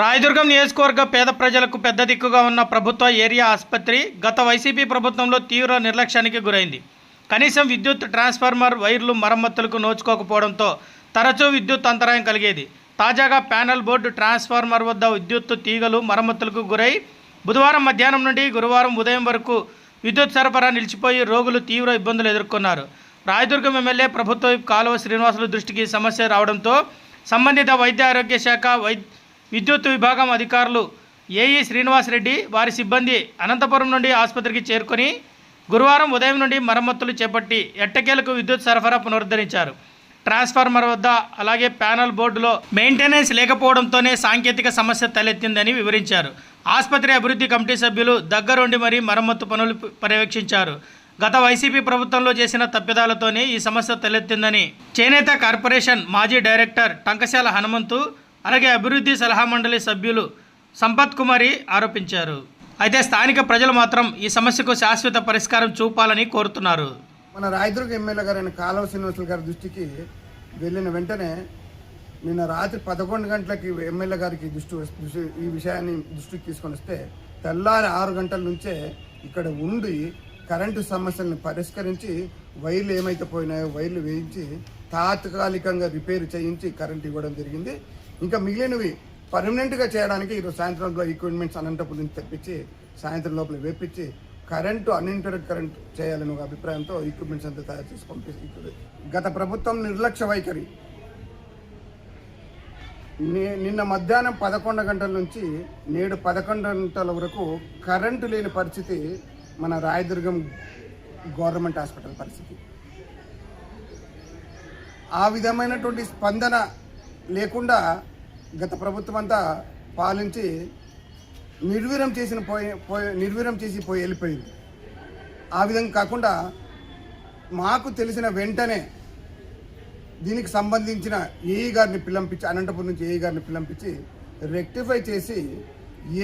రాయదుర్గం నియోజకవర్గ పేద ప్రజలకు పెద్ద దిక్కుగా ఉన్న ప్రభుత్వ ఏరియా ఆసుపత్రి గత వైసీపీ ప్రభుత్వంలో తీవ్ర నిర్లక్ష్యానికి గురైంది. కనీసం విద్యుత్ ట్రాన్స్ఫార్మర్ వైర్లు మరమ్మతులకు నోచుకోకపోవడంతో తరచూ విద్యుత్ అంతరాయం కలిగేది. తాజాగా ప్యానల్ బోర్డు ట్రాన్స్ఫార్మర్ వద్ద విద్యుత్ తీగలు మరమ్మతులకు గురై బుధవారం మధ్యాహ్నం నుండి గురువారం ఉదయం వరకు విద్యుత్ సరఫరా నిలిచిపోయి రోగులు తీవ్ర ఇబ్బందులు ఎదుర్కొన్నారు. రాయదుర్గం ఎమ్మెల్యే ప్రభుత్వ కాలువ శ్రీనివాసులు దృష్టికి సమస్య రావడంతో సంబంధిత వైద్య ఆరోగ్య శాఖ వైద్య విద్యుత్ విభాగం అధికారులు ఏఈ శ్రీనివాసరెడ్డి వారి సిబ్బంది అనంతపురం నుండి ఆసుపత్రికి చేరుకొని గురువారం ఉదయం నుండి మరమ్మతులు చేపట్టి ఎట్టకేలకు విద్యుత్ సరఫరా పునరుద్ధరించారు. ట్రాన్స్ఫార్మర్ వద్ద అలాగే ప్యానల్ బోర్డులో మెయింటెనెన్స్ లేకపోవడంతోనే సాంకేతిక సమస్య తలెత్తిందని వివరించారు. ఆసుపత్రి అభివృద్ధి కమిటీ సభ్యులు దగ్గరుండి మరీ మరమ్మతు పనులు పర్యవేక్షించారు. గత వైసీపీ ప్రభుత్వంలో చేసిన తప్పిదాలతోనే ఈ సమస్య తలెత్తిందని చేనేత కార్పొరేషన్ మాజీ డైరెక్టర్ టంకశాల హనుమంతు అలాగే అభివృద్ధి సలహా మండలి సభ్యులు సంపత్ కుమారి ఆరోపించారు. అయితే స్థానిక ప్రజలు మాత్రం ఈ సమస్యకు శాశ్వత పరిష్కారం చూపాలని కోరుతున్నారు. మన రాయదుర్గ ఎమ్మెల్యే గారైన కాలువ శ్రీనివాసులు గారి దృష్టికి వెళ్ళిన వెంటనే నిన్న రాత్రి పదకొండు గంటలకి ఎమ్మెల్యే గారికి దృష్టి ఈ విషయాన్ని దృష్టికి తీసుకొని వస్తే తెల్లారి ఆరు గంటల నుంచే ఇక్కడ ఉండి కరెంటు సమస్యలను పరిష్కరించి వైర్లు ఏమైతే పోయినాయో వైర్లు వేయించి తాత్కాలికంగా రిపేర్ చేయించి కరెంట్ ఇవ్వడం జరిగింది. ఇంకా మిగిలినవి పర్మనెంట్గా చేయడానికి ఈరోజు సాయంత్రంలో ఈక్విప్మెంట్స్ అనంతపురం నుంచి తెప్పించి సాయంత్రం లోపల వేపించి కరెంటు అన్ఇంటర్నెట్ కరెంట్ చేయాలని ఒక అభిప్రాయంతో ఈక్విప్మెంట్స్ అంతా తయారు చేసి పంపిస్తుంది గత ప్రభుత్వం నిర్లక్ష్య వైఖరి. నిన్న మధ్యాహ్నం పదకొండు గంటల నుంచి నేడు పదకొండు గంటల వరకు కరెంటు లేని పరిస్థితి మన రాయదుర్గం గవర్నమెంట్ హాస్పిటల్ పరిస్థితి. ఆ విధమైనటువంటి స్పందన లేకుండా గత ప్రభుత్వం అంతా పాలించి నిర్వీరం చేసిన పోయి పోయి నిర్వీరం చేసి పోయి వెళ్ళిపోయింది. ఆ విధంగా కాకుండా మాకు తెలిసిన వెంటనే దీనికి సంబంధించిన ఏఈ గారిని పిలంపించి అనంతపురం నుంచి ఏఈ గారిని పిలంపించి రెక్టిఫై చేసి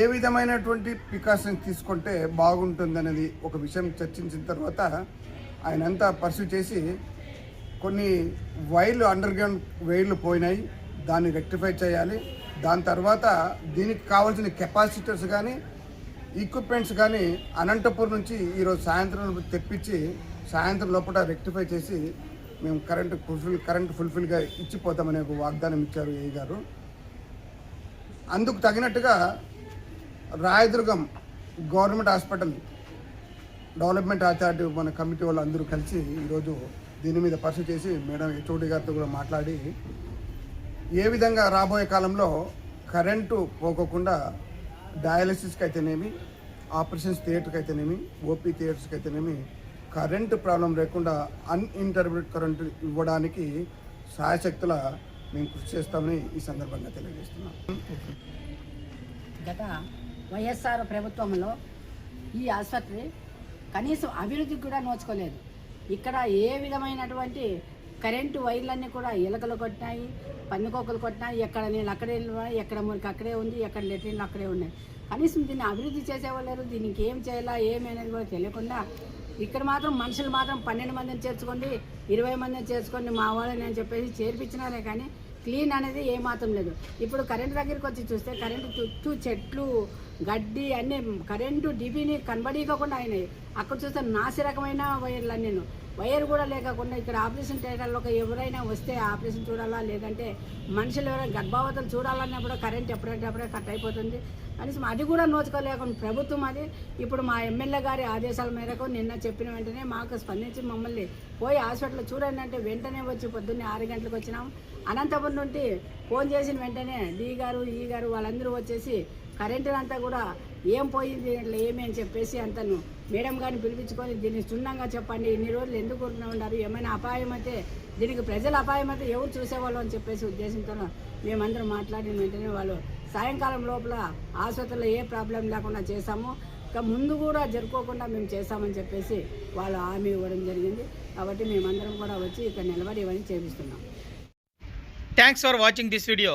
ఏ విధమైనటువంటి ప్రికాషన్స్ తీసుకుంటే బాగుంటుందనేది ఒక విషయం చర్చించిన తర్వాత ఆయన అంతా పర్సూ చేసి కొన్ని వైర్లు అండర్ గ్రౌండ్ వైర్లు పోయినాయి. దాన్ని రెక్టిఫై చేయాలి. దాని తర్వాత దీనికి కావాల్సిన కెపాసిటర్స్ కానీ ఈక్విప్మెంట్స్ కానీ అనంతపురం నుంచి ఈరోజు సాయంత్రం తెప్పించి సాయంత్రం లోపల రెక్టిఫై చేసి మేము కరెంటు ఫుల్ఫిల్ కరెంట్ ఫుల్ఫిల్గా ఇచ్చిపోతామనే ఒక వాగ్దానం ఇచ్చారు ఏ గారు. అందుకు తగినట్టుగా Rayadurgam government hospital development authority మన కమిటీ వాళ్ళు అందరూ కలిసి ఈరోజు దీని మీద పరిశీలి చేసి మేడం హెచ్ఓడి గారితో కూడా మాట్లాడి ఏ విధంగా రాబోయే కాలంలో కరెంటు పోకోకుండా డయాలసిస్కి అయితేనేమి ఆపరేషన్స్ థియేటర్కి అయితేనేమి ఓపీ థియేటర్స్కి అయితేనేమి కరెంటు ప్రాబ్లం లేకుండా అన్ఇంటర్ప్రిట్ కరెంటు ఇవ్వడానికి సహాయశక్తుల మేము కృషి చేస్తామని ఈ సందర్భంగా తెలియజేస్తున్నాం. గత వైఎస్ఆర్ ప్రభుత్వంలో ఈ ఆసుపత్రి కనీసం అభివృద్ధికి కూడా నోచుకోలేదు. ఇక్కడ ఏ విధమైనటువంటి కరెంటు వైర్లన్నీ కూడా ఎలకలు కొట్టినాయి పన్నుకోకలు కొట్టినాయి. ఎక్కడ నీళ్ళు అక్కడే ఎక్కడ మురికి అక్కడే ఉంది ఎక్కడ లెట్రిన్లు అక్కడే ఉన్నాయి. కనీసం దీన్ని అభివృద్ధి చేసేవాళ్ళు లేరు దీనికి ఏం చేయాలా ఏమి కూడా తెలియకుండా ఇక్కడ మాత్రం మనుషులు మాత్రం పన్నెండు మందిని చేర్చుకోండి ఇరవై మందిని చేర్చుకోండి మా వాళ్ళని అని చెప్పేసి చేర్పించినారే కానీ క్లీన్ అనేది ఏమాత్రం లేదు. ఇప్పుడు కరెంటు దగ్గరికి వచ్చి చూస్తే కరెంటు చుట్టూ చెట్లు గడ్డి అన్నీ కరెంటు డిబిని కనబడీయకుండా అయినాయి. అక్కడ చూస్తే నాసి రకమైన వైర్లు నేను వైర్ కూడా లేకుండా ఇక్కడ ఆపరేషన్ థియేటర్లోకి ఎవరైనా వస్తే ఆపరేషన్ చూడాలా? లేదంటే మనుషులు ఎవరైనా గర్భావతలు చూడాలన్నప్పుడు కరెంట్ ఎప్పుడంటే అప్పుడే కట్ అయిపోతుంది. కనీసం అది కూడా నోచుకోలేకుండా ప్రభుత్వం అది. ఇప్పుడు మా ఎమ్మెల్యే గారి ఆదేశాల మేరకు నిన్న చెప్పిన వెంటనే మాకు స్పందించి మమ్మల్ని పోయి హాస్పిటల్ చూడండి అంటే వెంటనే వచ్చి పొద్దున్నే ఆరు గంటలకు వచ్చినాం. అనంతపురం నుండి ఫోన్ చేసిన వెంటనే డి గారు ఈ గారు వాళ్ళందరూ వచ్చేసి కరెంటునంతా కూడా ఏం పోయింది దీంట్లో ఏమేమి అని చెప్పేసి అంతను మేడం గారిని పిలిపించుకొని దీన్ని క్షుణ్ణంగా చెప్పండి ఇన్ని రోజులు ఎందుకు ఊరుకునే ఉన్నారు? ఏమైనా అపాయం అయితే దీనికి ప్రజల అపాయం అయితే ఎవరు చూసేవాళ్ళు అని చెప్పేసి ఉద్దేశంతో మేమందరం మాట్లాడిన వెంటనే వాళ్ళు సాయంకాలం లోపల ఆసుపత్రిలో ఏ ప్రాబ్లం లేకుండా చేశాము. ఇంకా ముందు కూడా జరుపుకోకుండా మేము చేస్తామని చెప్పేసి వాళ్ళు హామీ ఇవ్వడం జరిగింది. కాబట్టి మేమందరం కూడా వచ్చి ఇక్కడ నిలబడి ఇవన్నీ చేపిస్తున్నాం. Thanks for watching this video